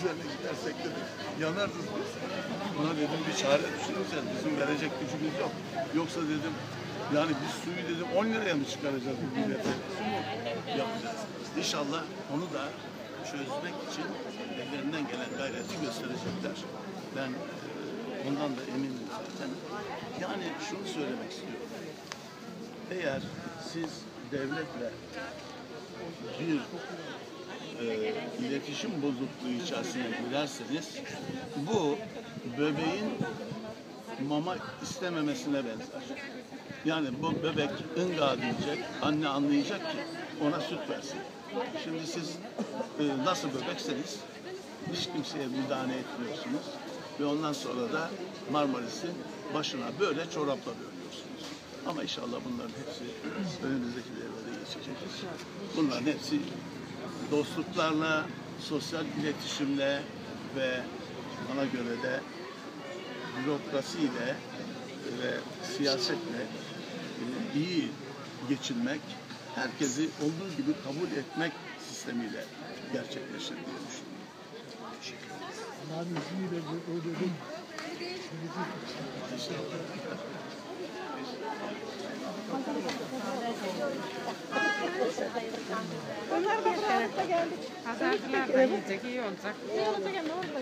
üzerine gidersek dedim yanarız biz. Buna dedim bir çare düşünürsen bizim verecek gücümüz yok. Yoksa dedim yani biz suyu dedim 10 liraya mı çıkaracağız bu millete? Su yapacağız? İnşallah onu da çözmek için ellerinden gelen gayreti gösterecekler. Ben e, ondan da eminim zaten. Yani şunu söylemek istiyorum. Eğer siz devletle bir e, iletişim bozukluğu içerisine girerseniz bu bebeğin mama istememesine benzer. Yani bu bebek ınga diyecek, anne anlayacak ki ona süt versin. Şimdi siz e, nasıl bebekseniz hiç kimseye müdahale etmiyorsunuz ve ondan sonra da Marmaris'in başına böyle çorapla dönüyorsunuz. Ama inşallah bunların hepsi önümüzdeki devrede geçecek. Bunların hepsi dostluklarla, sosyal iletişimle ve bana göre de bürokrasiyle ve siyasetle e, iyi geçinmek, herkesi olduğu gibi kabul etmek sistemiyle gerçekleşir diye düşünüyorum. İzniyle bu ödedim. Pazarcılar da yiyecek iyi olacak. İyi olacak ama orada